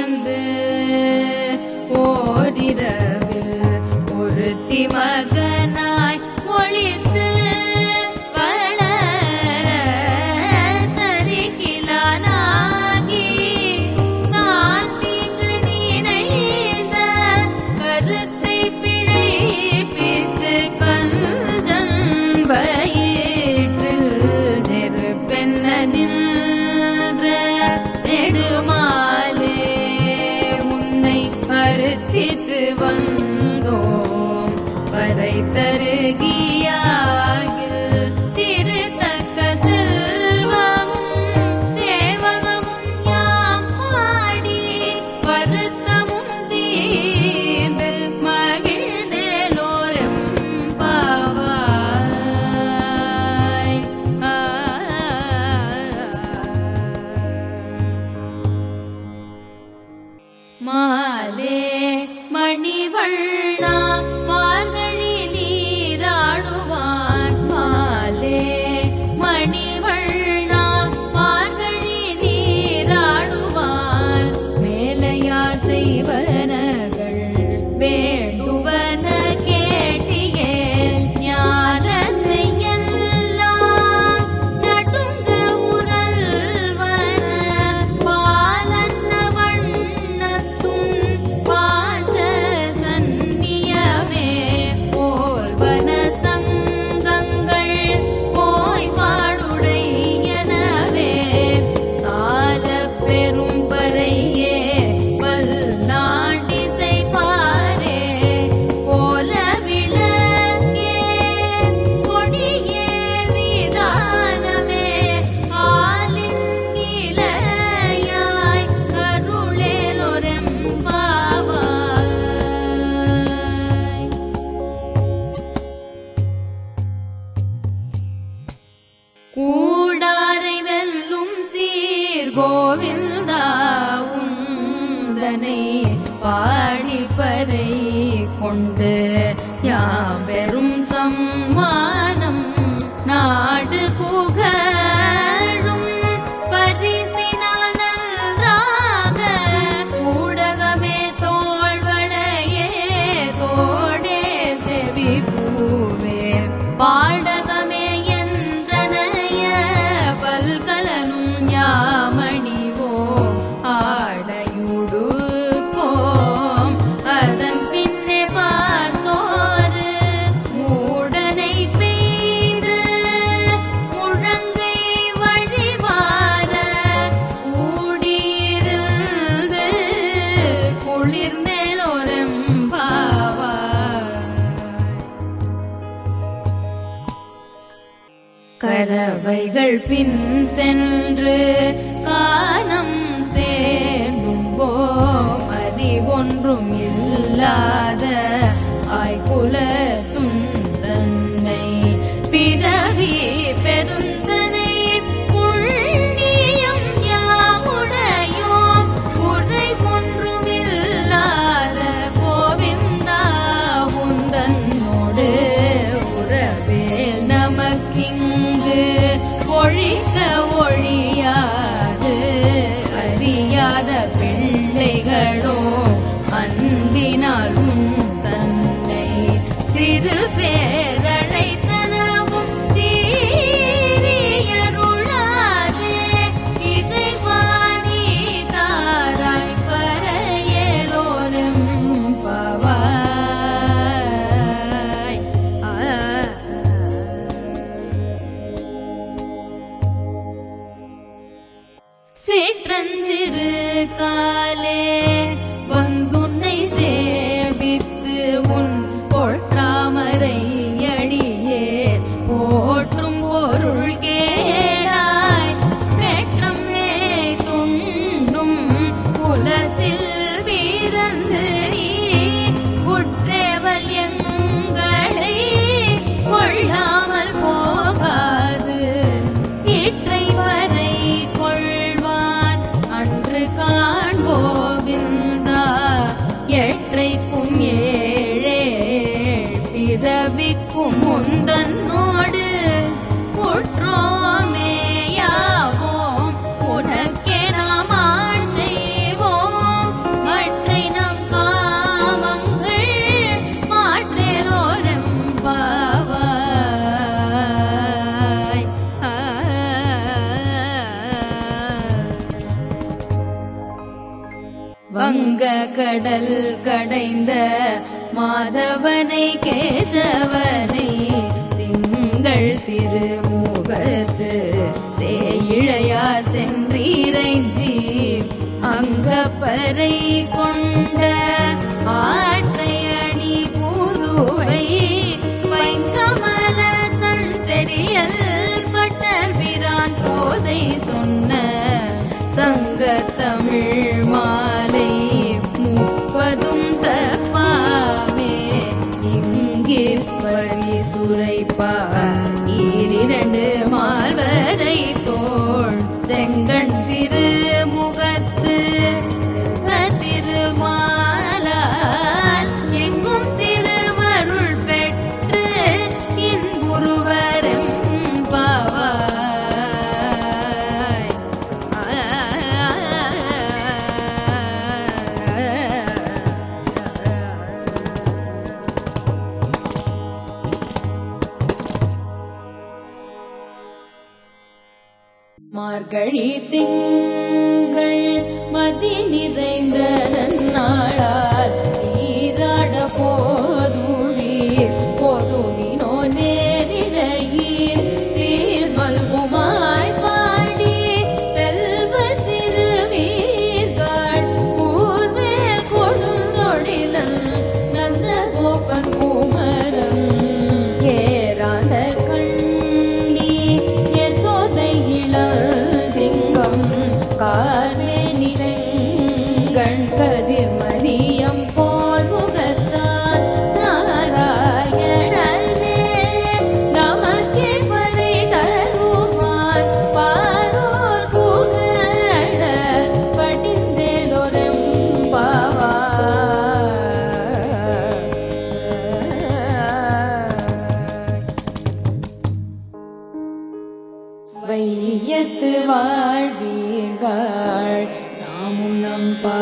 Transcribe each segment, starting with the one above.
வந்து ஓடிரவில் ஒருத்தி மக கோவிந்தாவும் தனை பாடிப்பதை கொண்டு யாபெரும் சம்மா பறவைகள் பின் சென்று காணம் சேர்ந்தும் போம். அறிவொன்றும் இல்லாத ஆய்குல வங்க கடல் கடைந்த மாதவனை கேசவனை திங்கள் திருமுகத்து சேயிழையார் சென்றீரைஞ்சி அங்கப்பறை கொண்ட ஆட்டையடி பூதுவை வைங்கமல தன் தெரியல் பட்டர் பிரான் போதை சொன்ன சங்க தமிழ் பரிசுரைப்பார் ஈரிரண்டு மால்வரை வாழ்வீர்கள் நாமும் நம் பா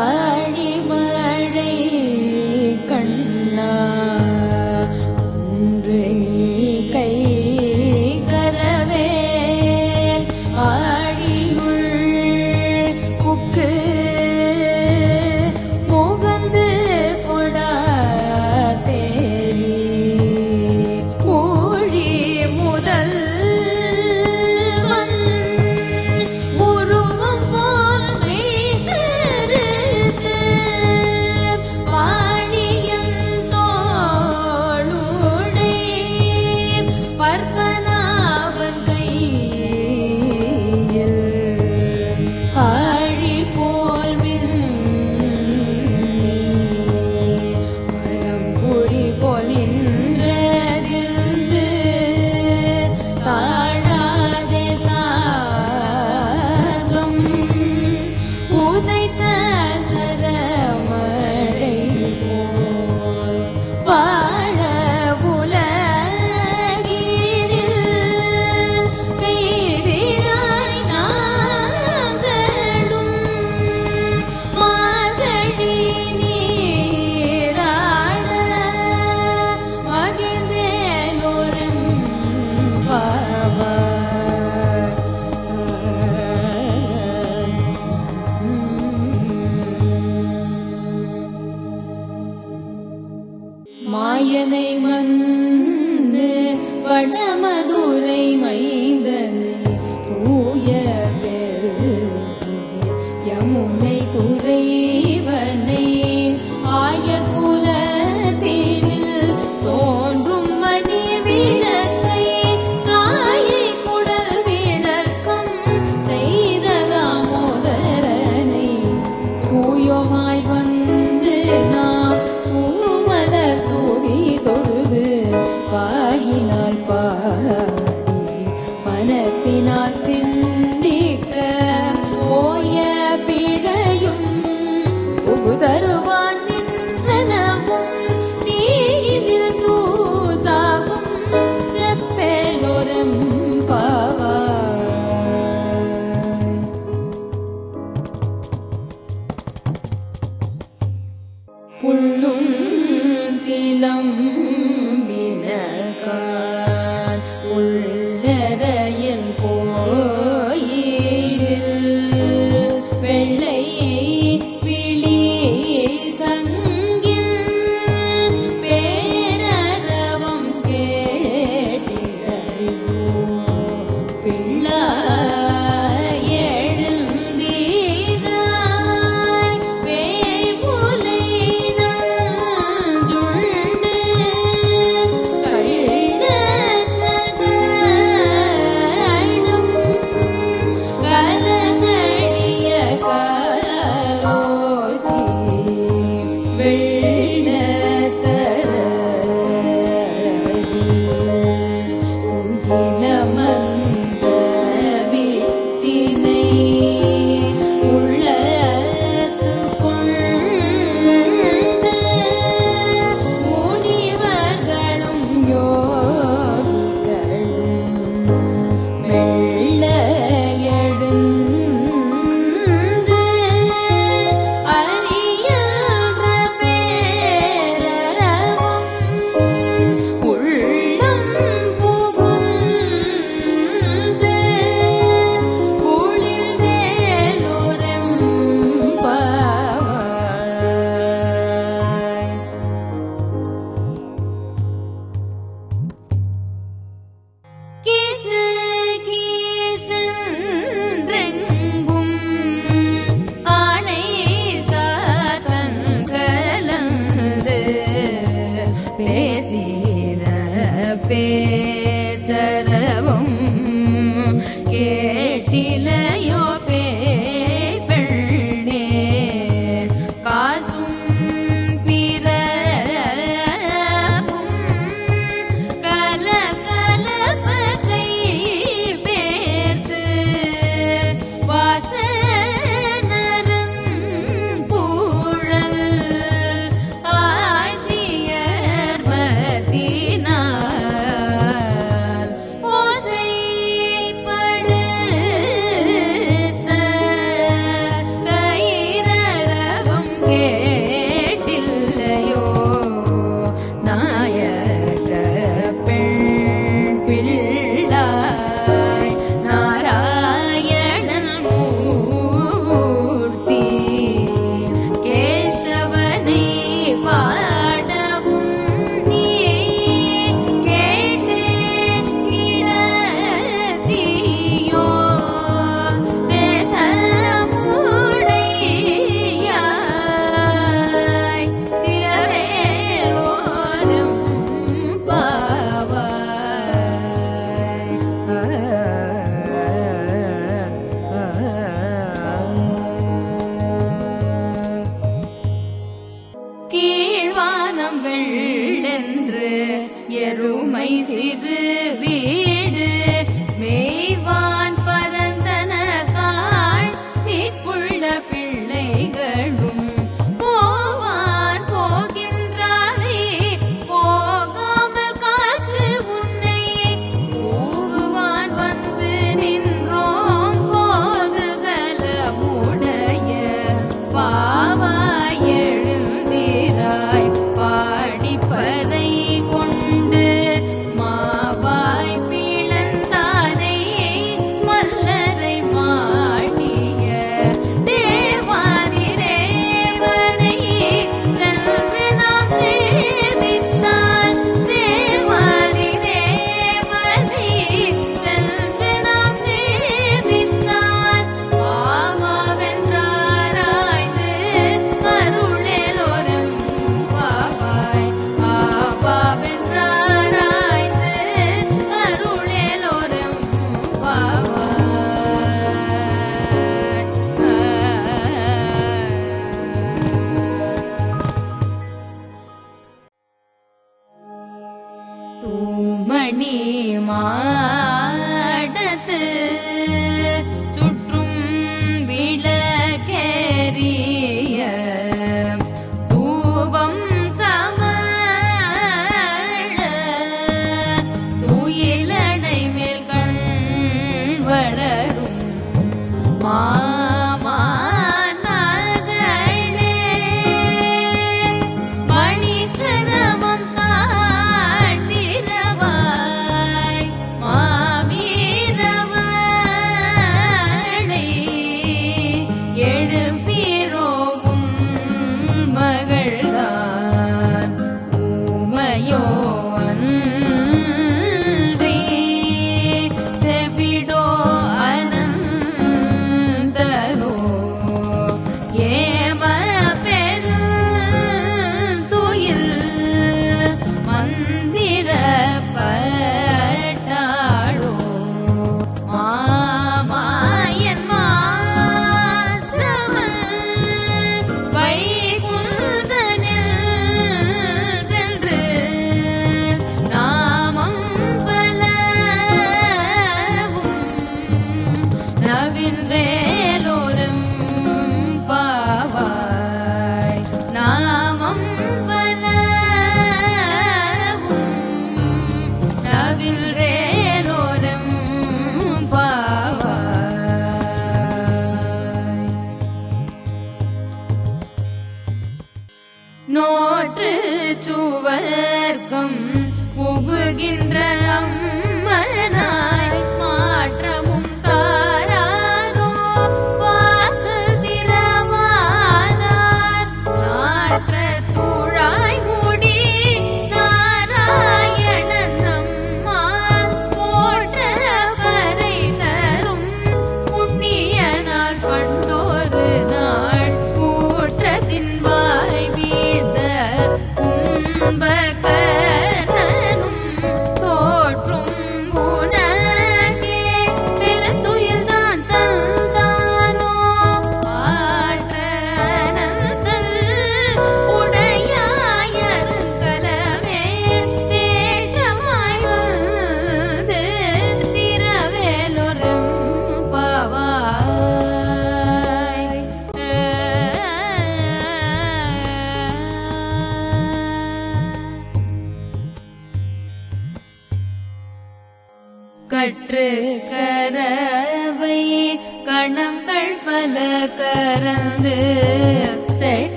I. Và மனத்தினால் சிந்திக்க ஓய பிழையும் புகுதருவான்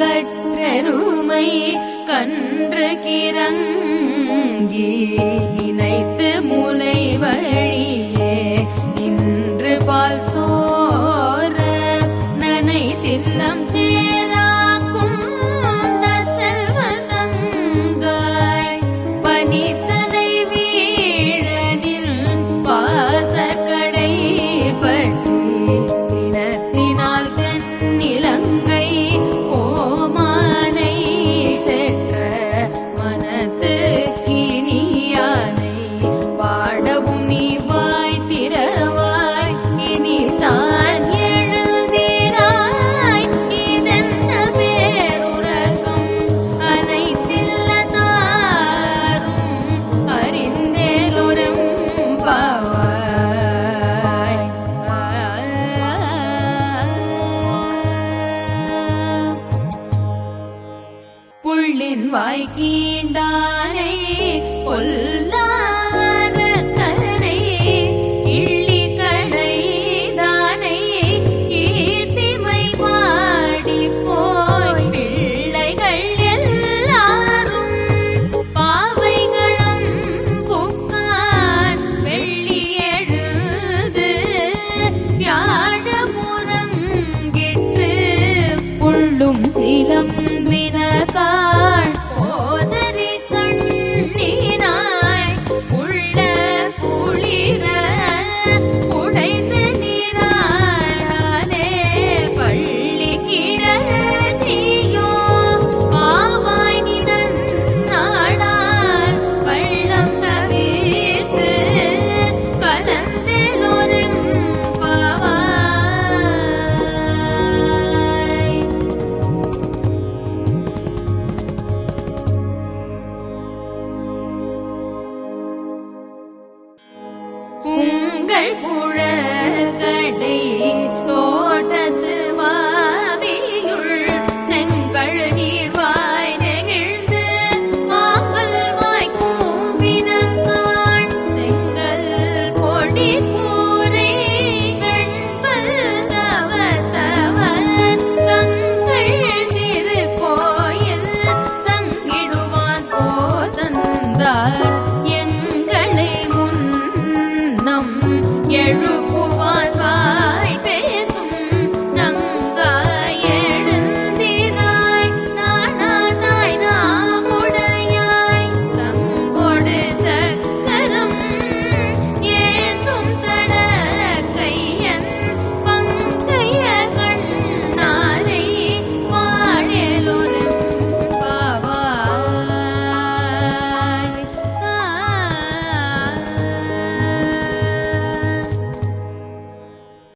கற்றருமை கன்று கிறங்கி நினைத்து மூலை வாய்க்கீண்டானை வாய் கொல்ல